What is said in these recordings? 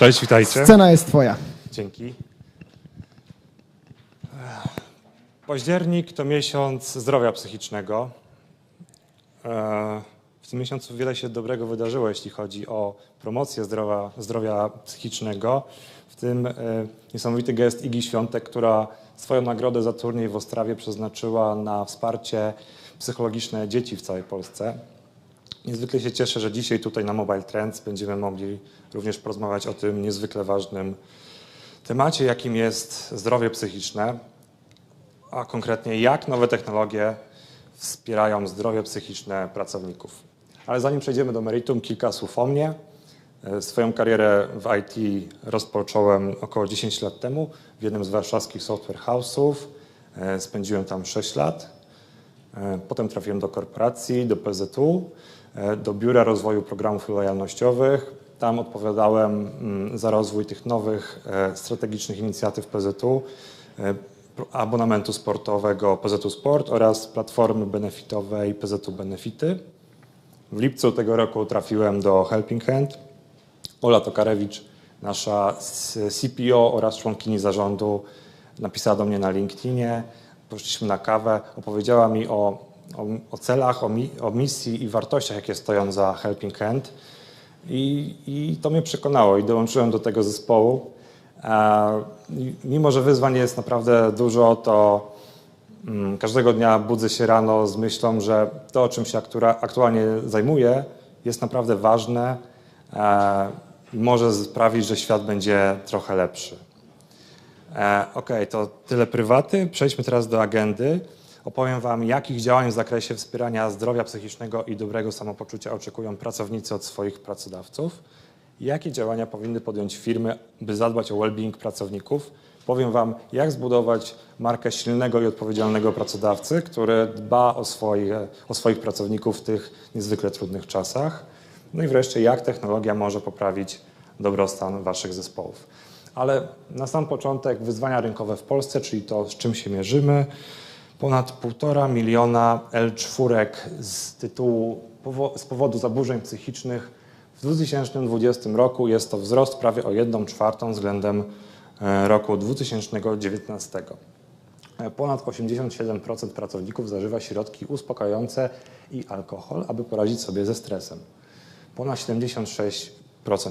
Cześć, witajcie. Scena jest twoja. Dzięki. Październik to miesiąc zdrowia psychicznego. E, W tym miesiącu wiele się dobrego wydarzyło, jeśli chodzi o promocję zdrowia, zdrowia psychicznego. W tym e, niesamowity gest Igi Świątek, która swoją nagrodę za turniej w Ostrawie przeznaczyła na wsparcie psychologiczne dzieci w całej Polsce. Niezwykle się cieszę, że dzisiaj tutaj na Mobile Trends będziemy mogli również porozmawiać o tym niezwykle ważnym temacie, jakim jest zdrowie psychiczne, a konkretnie jak nowe technologie wspierają zdrowie psychiczne pracowników. Ale zanim przejdziemy do meritum, kilka słów o mnie. E, Swoją karierę w IT rozpocząłem około 10 lat temu w jednym z warszawskich software house'ów. E, Spędziłem tam 6 lat. E, Potem trafiłem do korporacji, do PZU, do Biura Rozwoju Programów Lojalnościowych. Tam odpowiadałem mm, za rozwój tych nowych e, strategicznych inicjatyw PZU, e, abonamentu sportowego PZU Sport oraz platformy benefitowej PZU Benefity. W lipcu tego roku trafiłem do Helping Hand. Ola Tokarewicz, nasza CPO oraz członkini zarządu, napisała do mnie na LinkedInie. Poszliśmy na kawę, opowiedziała mi o, o, o celach, o, mi, o misji i wartościach, jakie stoją za Helping Hand. I, I to mnie przekonało i dołączyłem do tego zespołu. Mimo, że wyzwań jest naprawdę dużo, to Mm, Każdego dnia budzę się rano z myślą, że to, czym się aktualnie zajmuję, jest naprawdę ważne e, i może sprawić, że świat będzie trochę lepszy. E, Okej, to tyle prywaty. Przejdźmy teraz do agendy. Opowiem Wam, jakich działań w zakresie wspierania zdrowia psychicznego i dobrego samopoczucia oczekują pracownicy od swoich pracodawców. Jakie działania powinny podjąć firmy, by zadbać o well-being pracowników. Powiem Wam, jak zbudować markę silnego i odpowiedzialnego pracodawcy, który dba o, swoje, o swoich pracowników w tych niezwykle trudnych czasach. No i wreszcie, jak technologia może poprawić dobrostan Waszych zespołów. Ale na sam początek wyzwania rynkowe w Polsce, czyli to, z czym się mierzymy. Ponad 1,5 miliona L4 z tytułu z powodu zaburzeń psychicznych w 2020 roku jest to wzrost prawie o 1 czwartą względem e, roku 2019. E, Ponad 87% pracowników zażywa środki uspokajające i alkohol, aby poradzić sobie ze stresem. Ponad 76%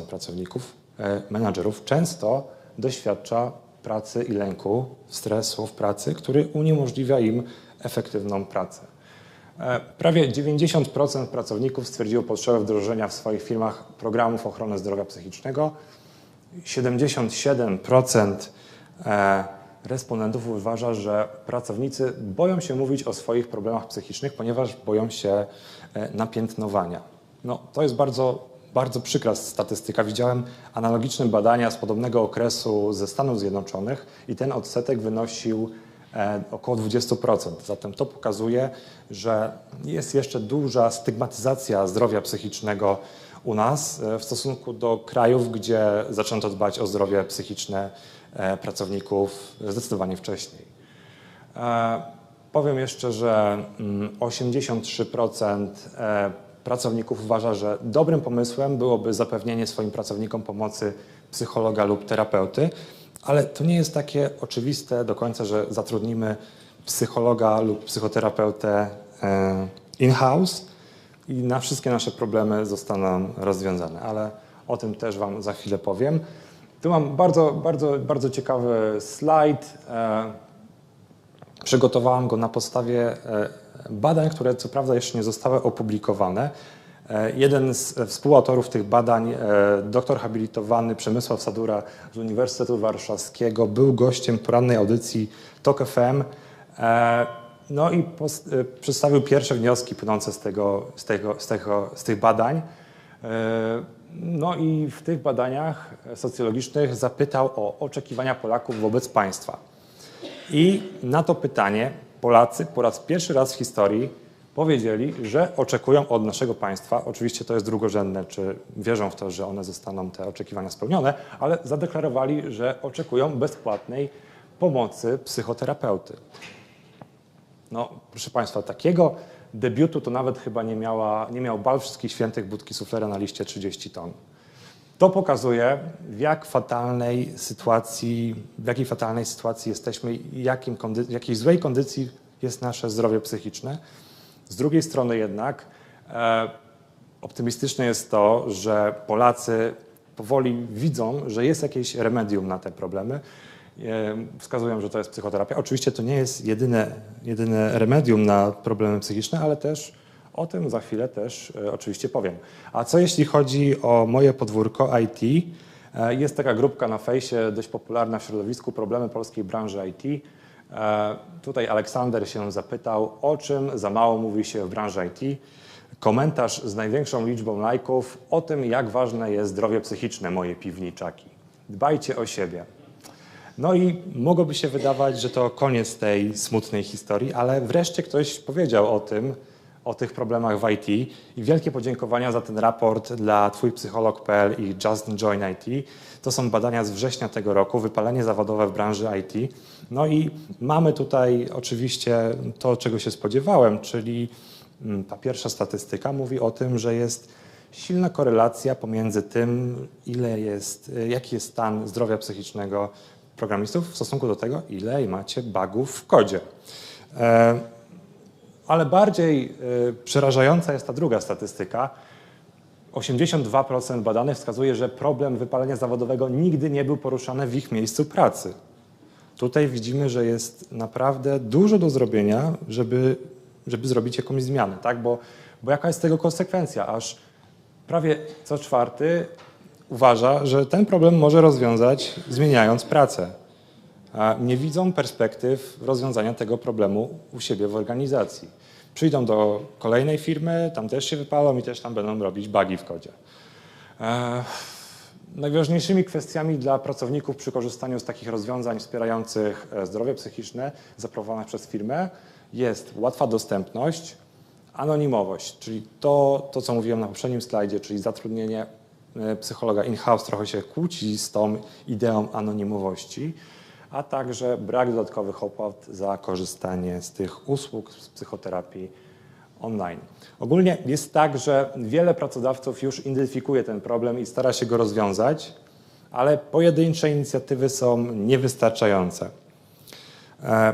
pracowników, e, menadżerów często doświadcza pracy i lęku, stresu w pracy, który uniemożliwia im efektywną pracę. E, Prawie 90% pracowników stwierdziło potrzebę wdrożenia w swoich firmach programów ochrony zdrowia psychicznego. 77% e, respondentów uważa, że pracownicy boją się mówić o swoich problemach psychicznych, ponieważ boją się e, napiętnowania. No, to jest bardzo, bardzo przykra statystyka. Widziałem analogiczne badania z podobnego okresu ze Stanów Zjednoczonych i ten odsetek wynosił e, około 20%. Zatem to pokazuje, że jest jeszcze duża stygmatyzacja zdrowia psychicznego u nas e, w stosunku do krajów, gdzie zaczęto dbać o zdrowie psychiczne e, pracowników zdecydowanie wcześniej. Powiem jeszcze, że mm, 83% e, pracowników uważa, że dobrym pomysłem byłoby zapewnienie swoim pracownikom pomocy psychologa lub terapeuty, ale to nie jest takie oczywiste do końca, że zatrudnimy psychologa lub psychoterapeutę e, in-house i na wszystkie nasze problemy zostaną rozwiązane, ale o tym też Wam za chwilę powiem. Tu mam bardzo, bardzo, bardzo ciekawy slajd. E, Przygotowałam go na podstawie e, badań, które co prawda jeszcze nie zostały opublikowane. E, Jeden z e, współautorów tych badań, e, doktor habilitowany Przemysław Sadura z Uniwersytetu Warszawskiego, był gościem porannej audycji TOK FM. No i przedstawił pierwsze wnioski płynące z, tego, z, tego, z, tego, z tych badań. No i w tych badaniach socjologicznych zapytał o oczekiwania Polaków wobec państwa. I na to pytanie Polacy po raz pierwszy raz w historii powiedzieli, że oczekują od naszego państwa, oczywiście to jest drugorzędne, czy wierzą w to, że one zostaną te oczekiwania spełnione, ale zadeklarowali, że oczekują bezpłatnej pomocy psychoterapeuty. No, proszę Państwa, takiego debiutu to nawet chyba nie, miała, nie miał bal wszystkich świętych budki suflera na liście 30 ton. To pokazuje, w jak fatalnej sytuacji, w jakiej fatalnej sytuacji jesteśmy i jakim kondy, jakiej złej kondycji jest nasze zdrowie psychiczne. Z drugiej strony jednak e, optymistyczne jest to, że Polacy powoli widzą, że jest jakieś remedium na te problemy. E, wskazują, że to jest psychoterapia. Oczywiście to nie jest jedyne, jedyne remedium na problemy psychiczne, ale też o tym za chwilę też e, oczywiście powiem. A co jeśli chodzi o moje podwórko IT? E, jest taka grupka na fejsie, dość popularna w środowisku, problemy polskiej branży IT. E, tutaj Aleksander się zapytał, o czym za mało mówi się w branży IT. Komentarz z największą liczbą lajków o tym, jak ważne jest zdrowie psychiczne, moje piwniczaki. Dbajcie o siebie. No i mogłoby się wydawać, że to koniec tej smutnej historii, ale wreszcie ktoś powiedział o tym, o tych problemach w IT i wielkie podziękowania za ten raport dla twójpsycholog.pl i Just Join IT. To są badania z września tego roku, wypalenie zawodowe w branży IT. No i mamy tutaj oczywiście to, czego się spodziewałem, czyli mm, ta pierwsza statystyka mówi o tym, że jest silna korelacja pomiędzy tym, ile jest, jaki jest stan zdrowia psychicznego programistów w stosunku do tego, ile macie bugów w kodzie. Ale bardziej y, przerażająca jest ta druga statystyka. 82% badanych wskazuje, że problem wypalenia zawodowego nigdy nie był poruszany w ich miejscu pracy. Tutaj widzimy, że jest naprawdę dużo do zrobienia, żeby, żeby zrobić jakąś zmianę, tak? Bo, bo jaka jest tego konsekwencja? Aż prawie co czwarty uważa, że ten problem może rozwiązać zmieniając pracę. Nie widzą perspektyw rozwiązania tego problemu u siebie w organizacji przyjdą do kolejnej firmy, tam też się wypalą i też tam będą robić bugi w kodzie. E, najważniejszymi kwestiami dla pracowników przy korzystaniu z takich rozwiązań wspierających e, zdrowie psychiczne zaproponowanych przez firmę jest łatwa dostępność, anonimowość, czyli to, to co mówiłem na poprzednim slajdzie, czyli zatrudnienie e, psychologa in-house trochę się kłóci z tą ideą anonimowości a także brak dodatkowych opłat za korzystanie z tych usług z psychoterapii online. Ogólnie jest tak, że wiele pracodawców już identyfikuje ten problem i stara się go rozwiązać, ale pojedyncze inicjatywy są niewystarczające. E,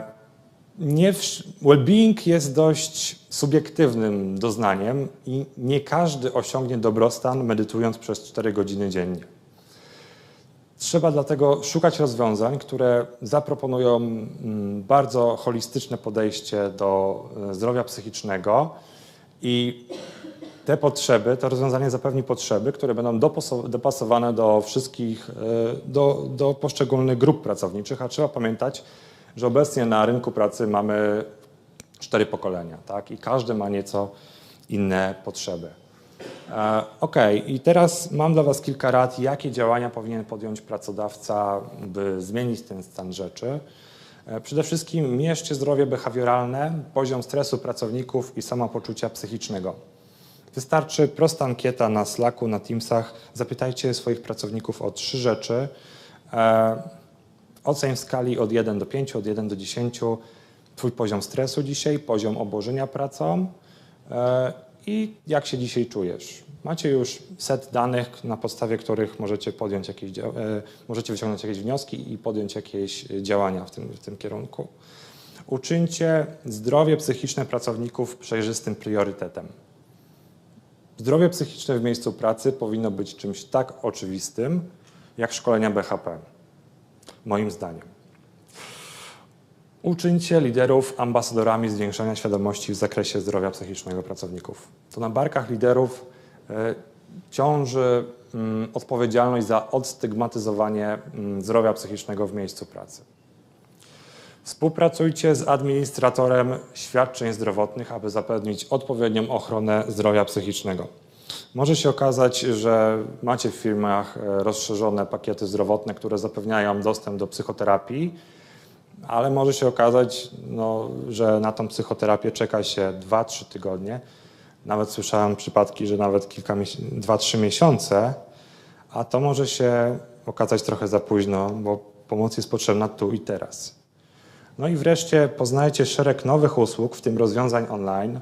well-being jest dość subiektywnym doznaniem i nie każdy osiągnie dobrostan medytując przez 4 godziny dziennie. Trzeba dlatego szukać rozwiązań, które zaproponują mm, bardzo holistyczne podejście do e, zdrowia psychicznego i te potrzeby, to rozwiązanie zapewni potrzeby, które będą dopasowane do wszystkich, e, do, do poszczególnych grup pracowniczych, a trzeba pamiętać, że obecnie na rynku pracy mamy cztery pokolenia, tak? I każdy ma nieco inne potrzeby. E, ok, i teraz mam dla Was kilka rad, jakie działania powinien podjąć pracodawca, by zmienić ten stan rzeczy. E, przede wszystkim mierzcie zdrowie behawioralne, poziom stresu pracowników i samopoczucia psychicznego. Wystarczy prosta ankieta na Slacku, na Teamsach. Zapytajcie swoich pracowników o trzy rzeczy. E, oceń w skali od 1 do 5, od 1 do 10 Twój poziom stresu dzisiaj, poziom obłożenia pracą i jak się dzisiaj czujesz. Macie już set danych, na podstawie których możecie podjąć jakieś, e, możecie wyciągnąć jakieś wnioski i podjąć jakieś działania w tym, w tym kierunku. Uczyńcie zdrowie psychiczne pracowników przejrzystym priorytetem. Zdrowie psychiczne w miejscu pracy powinno być czymś tak oczywistym, jak szkolenia BHP, moim zdaniem. Uczyńcie liderów ambasadorami zwiększania świadomości w zakresie zdrowia psychicznego pracowników. To na barkach liderów e, ciąży mm, odpowiedzialność za odstygmatyzowanie mm, zdrowia psychicznego w miejscu pracy. Współpracujcie z administratorem świadczeń zdrowotnych, aby zapewnić odpowiednią ochronę zdrowia psychicznego. Może się okazać, że macie w firmach e, rozszerzone pakiety zdrowotne, które zapewniają dostęp do psychoterapii ale może się okazać, no, że na tą psychoterapię czeka się 2-3 tygodnie. Nawet słyszałem przypadki, że nawet kilka 2-3 miesiące, a to może się okazać trochę za późno, bo pomoc jest potrzebna tu i teraz. No i wreszcie poznajcie szereg nowych usług, w tym rozwiązań online,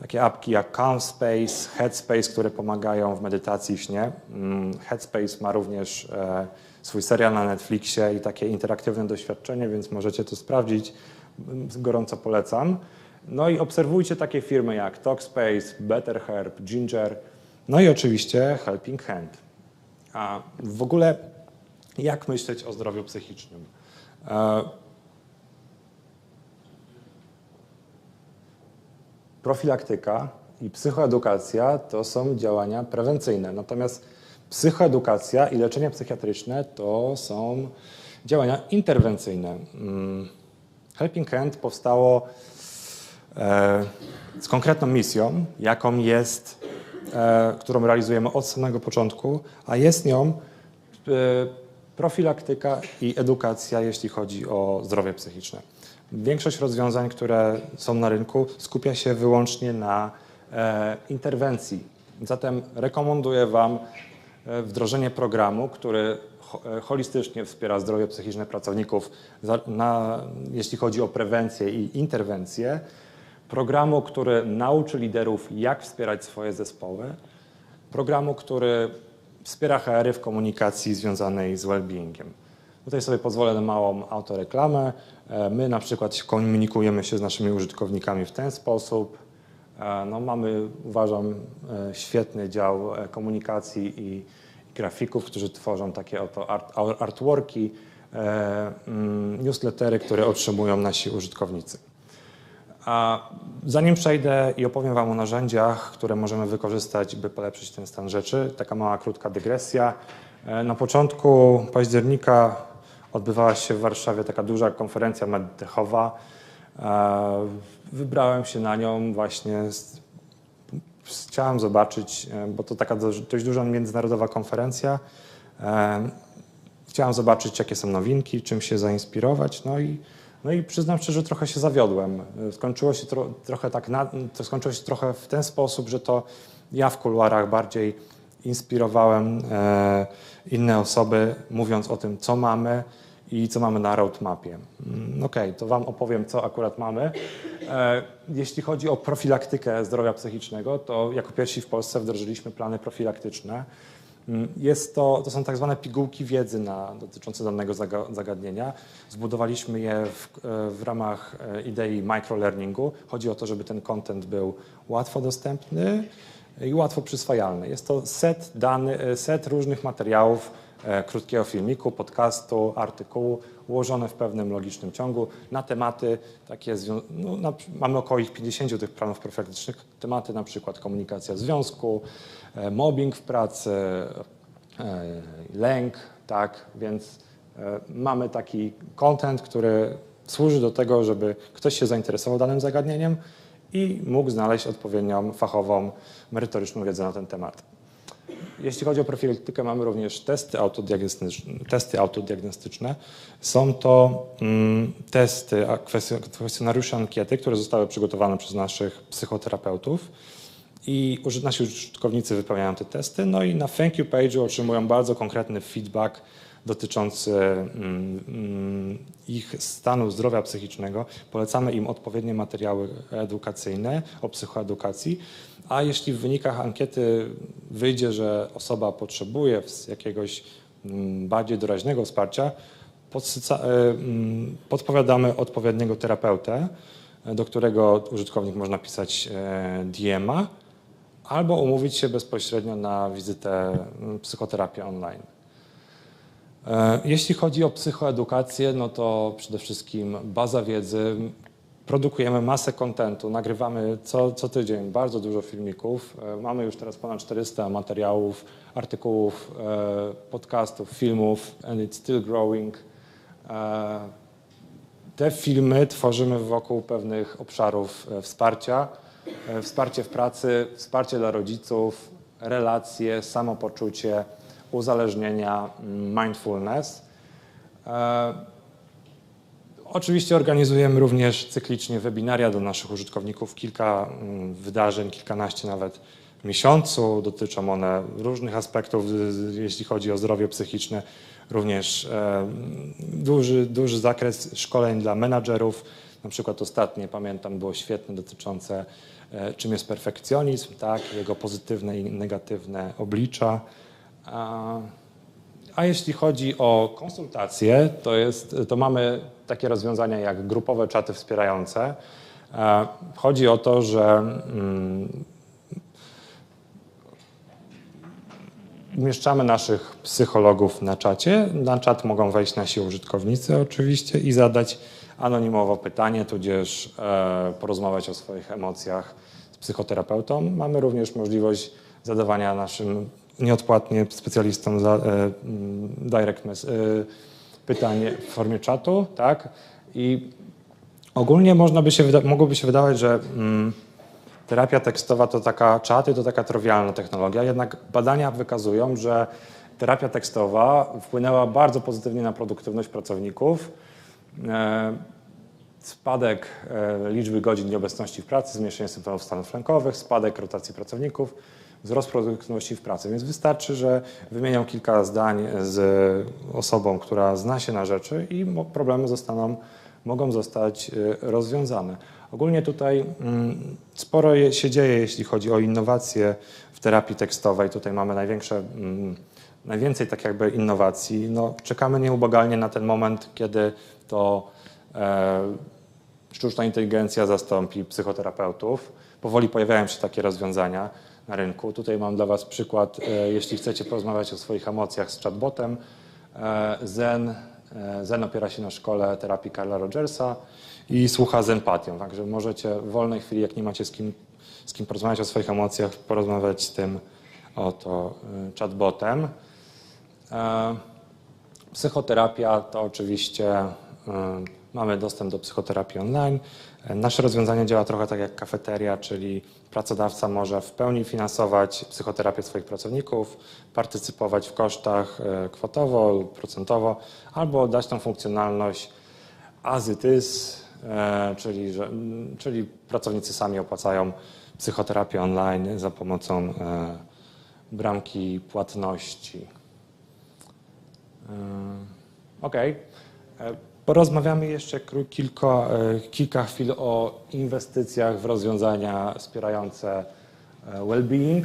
takie apki jak Calm Space, Headspace, które pomagają w medytacji i śnie. Mm, Headspace ma również e, swój serial na Netflixie i takie interaktywne doświadczenie, więc możecie to sprawdzić. Gorąco polecam. No i obserwujcie takie firmy jak Talkspace, BetterHerb, Ginger, no i oczywiście Helping Hand. A w ogóle jak myśleć o zdrowiu psychicznym? E, Profilaktyka i psychoedukacja to są działania prewencyjne, natomiast psychoedukacja i leczenie psychiatryczne to są działania interwencyjne. Mm, Helping Hand powstało e, z konkretną misją, jaką jest, e, którą realizujemy od samego początku, a jest nią e, profilaktyka i edukacja, jeśli chodzi o zdrowie psychiczne. Większość rozwiązań, które są na rynku, skupia się wyłącznie na interwencji. Zatem rekomenduję Wam wdrożenie programu, który e, holistycznie wspiera zdrowie psychiczne pracowników, na, jeśli chodzi o prewencję i interwencję. Programu, który nauczy liderów, jak wspierać swoje zespoły. Programu, który wspiera HR-y w komunikacji związanej z well-beingiem. Tutaj sobie pozwolę na małą autoreklamę. E, My na przykład komunikujemy się z naszymi użytkownikami w ten sposób. E, No, mamy, uważam, e, świetny dział e, komunikacji i, grafików, którzy tworzą takie oto art, artworki, mm, newslettery, które otrzymują nasi użytkownicy. A zanim przejdę i opowiem Wam o narzędziach, które możemy wykorzystać, by polepszyć ten stan rzeczy, taka mała krótka dygresja. Na początku października odbywała się w Warszawie taka duża konferencja medtechowa. E, Wybrałem się na nią właśnie, z- chciałem zobaczyć, e, bo to taka dość duża międzynarodowa konferencja. E, Chciałem zobaczyć, jakie są nowinki, czym się zainspirować. No i, no i przyznam szczerze, że trochę się zawiodłem. Skończyło się tro, trochę tak, na, to skończyło się trochę w ten sposób, że to ja w kuluarach bardziej inspirowałem e, inne osoby, mówiąc o tym, co mamy i co mamy na roadmapie. Mm, Okej, to Wam opowiem, co akurat mamy. E, jeśli chodzi o profilaktykę zdrowia psychicznego, to jako pierwsi w Polsce wdrożyliśmy plany profilaktyczne. Mm, Jest to, to są tak zwane pigułki wiedzy na, dotyczące danego zaga- zagadnienia. Zbudowaliśmy je w, e, w ramach e, idei microlearningu. Chodzi o to, żeby ten content był łatwo dostępny i łatwo przyswajalny. Jest to set, dany, set różnych materiałów, krótkiego filmiku, podcastu, artykułu, ułożone w pewnym logicznym ciągu na tematy takie, no, na, mamy około ich 50 tych planów profilaktycznych, tematy na przykład komunikacja w związku, e, mobbing w pracy, e, lęk, tak, więc e, mamy taki content, który służy do tego, żeby ktoś się zainteresował danym zagadnieniem i mógł znaleźć odpowiednią fachową, merytoryczną wiedzę na ten temat. Jeśli chodzi o profilaktykę, mamy również testy autodiagnostyczne. Testy autodiagnostyczne. Są to mm, testy, kwestionariusze ankiety, które zostały przygotowane przez naszych psychoterapeutów. I nasi użytkownicy wypełniają te testy, no i na thank you page'u otrzymują bardzo konkretny feedback dotyczący mm, mm, ich stanu zdrowia psychicznego. Polecamy im odpowiednie materiały edukacyjne o psychoedukacji, a jeśli w wynikach ankiety wyjdzie, że osoba potrzebuje jakiegoś mm, bardziej doraźnego wsparcia, e, mm, podpowiadamy odpowiedniego terapeutę, e, do którego użytkownik może napisać e, DM-a albo umówić się bezpośrednio na wizytę mm, psychoterapii online. Jeśli chodzi o psychoedukację, no to przede wszystkim baza wiedzy. Produkujemy masę kontentu, nagrywamy co, co tydzień bardzo dużo filmików. E, Mamy już teraz ponad 400 materiałów, artykułów, e, podcastów, filmów, and it's still growing. E, Te filmy tworzymy wokół pewnych obszarów wsparcia. Wsparcie w pracy, wsparcie dla rodziców, relacje, samopoczucie, uzależnienia, mm, mindfulness. Oczywiście organizujemy również cyklicznie webinaria do naszych użytkowników. Kilka mm, wydarzeń, kilkanaście nawet w miesiącu. Dotyczą one różnych aspektów, jeśli chodzi o zdrowie psychiczne. Również duży, duży zakres szkoleń dla menadżerów. Na przykład ostatnie, pamiętam, było świetne dotyczące e, czym jest perfekcjonizm, tak, jego pozytywne i negatywne oblicza. A, jeśli chodzi o konsultacje, to, jest, to mamy takie rozwiązania jak grupowe czaty wspierające. E, chodzi o to, że mm, umieszczamy naszych psychologów na czacie. Na czat mogą wejść nasi użytkownicy oczywiście i zadać anonimowo pytanie, tudzież e, porozmawiać o swoich emocjach z psychoterapeutą. Mamy również możliwość zadawania naszym nieodpłatnie specjalistom za, e, mm, direct mes, e, pytań w formie czatu, tak? I ogólnie można by się, mogłoby się wydawać, że mm, terapia tekstowa to taka czaty, to taka trywialna technologia, jednak badania wykazują, że terapia tekstowa wpłynęła bardzo pozytywnie na produktywność pracowników. E, spadek liczby godzin nieobecności w pracy, zmniejszenie symptomów stanów lękowych, spadek rotacji pracowników, wzrost produktywności w pracy. Więc wystarczy, że wymienią kilka zdań z osobą, która zna się na rzeczy i problemy zostaną, mogą zostać e, rozwiązane. Ogólnie tutaj mm, sporo się dzieje, jeśli chodzi o innowacje w terapii tekstowej. Tutaj mamy największe, mm, najwięcej tak jakby innowacji. No, czekamy nieubłagalnie na ten moment, kiedy to e, sztuczna inteligencja zastąpi psychoterapeutów. Powoli pojawiają się takie rozwiązania na rynku. Tutaj mam dla Was przykład, e, jeśli chcecie porozmawiać o swoich emocjach z chatbotem. E, Zen, e, Zen opiera się na szkole terapii Carla Rogersa i słucha z empatią. Także możecie w wolnej chwili, jak nie macie z kim, z kim porozmawiać o swoich emocjach, porozmawiać z tym oto chatbotem. Psychoterapia to oczywiście mamy dostęp do psychoterapii online. Nasze rozwiązanie działa trochę tak jak kafeteria, czyli pracodawca może w pełni finansować psychoterapię swoich pracowników, partycypować w kosztach e, kwotowo lub procentowo, albo dać tą funkcjonalność as it is, e, czyli, że, czyli pracownicy sami opłacają psychoterapię online za pomocą e, bramki płatności. OK. Porozmawiamy jeszcze kilka, e, kilka chwil o inwestycjach w rozwiązania wspierające e, well-being.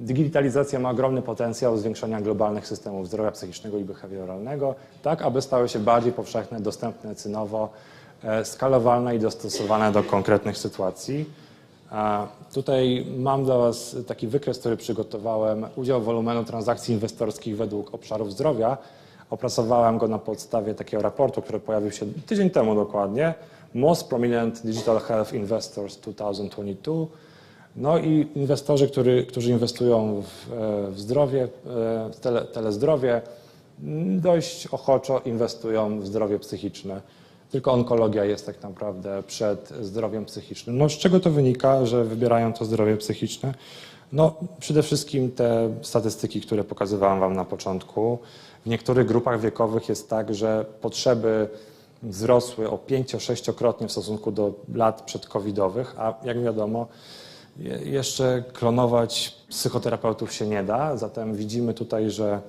Digitalizacja ma ogromny potencjał zwiększania globalnych systemów zdrowia psychicznego i behawioralnego, tak aby stały się bardziej powszechne, dostępne cynowo, e, skalowalne i dostosowane do konkretnych sytuacji. Tutaj mam dla Was taki wykres, który przygotowałem. Udział wolumenu transakcji inwestorskich według obszarów zdrowia Opracowałem go na podstawie takiego raportu, który pojawił się tydzień temu dokładnie. Most Prominent Digital Health Investors 2022. No i inwestorzy, który, którzy inwestują w, e, w zdrowie, e, w tele, telezdrowie, dość ochoczo inwestują w zdrowie psychiczne. Tylko onkologia jest tak naprawdę przed zdrowiem psychicznym. No z czego to wynika, że wybierają to zdrowie psychiczne? No przede wszystkim te statystyki, które pokazywałem Wam na początku. W niektórych grupach wiekowych jest tak, że potrzeby wzrosły o 5-6-krotnie w stosunku do lat przedcovidowych, a jak wiadomo, jeszcze klonować psychoterapeutów się nie da, zatem widzimy tutaj, że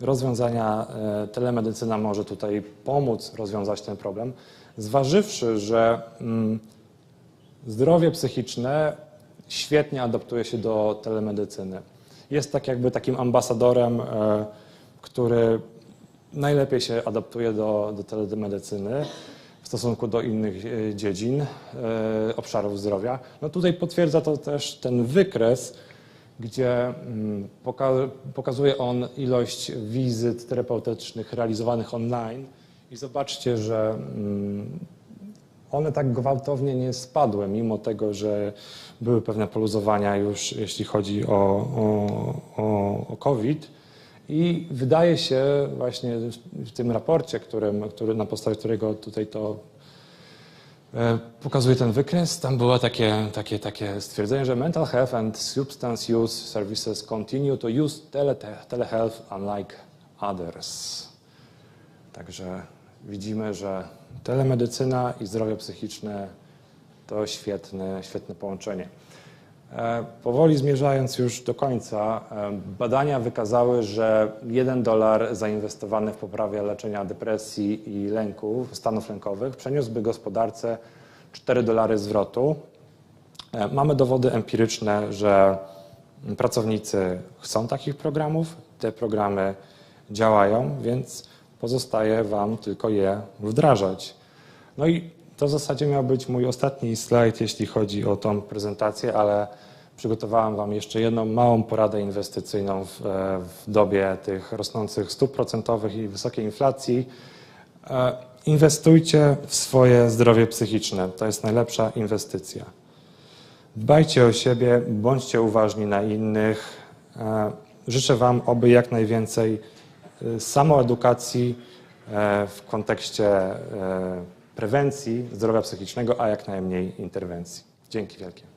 rozwiązania, e, telemedycyna może tutaj pomóc rozwiązać ten problem, zważywszy, że mm, zdrowie psychiczne świetnie adaptuje się do telemedycyny. Jest tak jakby takim ambasadorem e, który najlepiej się adaptuje do, do telemedycyny w stosunku do innych e, dziedzin, e, obszarów zdrowia. No tutaj potwierdza to też ten wykres, gdzie mm, pokazuje on ilość wizyt terapeutycznych realizowanych online i zobaczcie, że mm, one tak gwałtownie nie spadły, mimo tego, że były pewne poluzowania już, jeśli chodzi o, o, o, o COVID i wydaje się właśnie w tym raporcie, którym, który, na podstawie którego tutaj to e, pokazuje ten wykres, tam było takie, takie, takie stwierdzenie, że mental health and substance use services continue to use tele, telehealth unlike others. Także widzimy, że telemedycyna i zdrowie psychiczne to świetne, świetne połączenie. E, powoli zmierzając już do końca, e, badania wykazały, że 1 dolar zainwestowany w poprawę leczenia depresji i lęków, stanów lękowych, przeniósłby gospodarce 4 dolary zwrotu. E, Mamy dowody empiryczne, że pracownicy chcą takich programów, te programy działają, więc pozostaje Wam tylko je wdrażać. No i to w zasadzie miał być mój ostatni slajd, jeśli chodzi o tą prezentację, ale przygotowałem Wam jeszcze jedną małą poradę inwestycyjną w, e, w dobie tych rosnących stóp procentowych i wysokiej inflacji. E, Inwestujcie w swoje zdrowie psychiczne. To jest najlepsza inwestycja. Dbajcie o siebie, bądźcie uważni na innych. E, Życzę Wam, oby jak najwięcej samoedukacji w kontekście prewencji zdrowia psychicznego, a jak najmniej interwencji. Dzięki wielkie.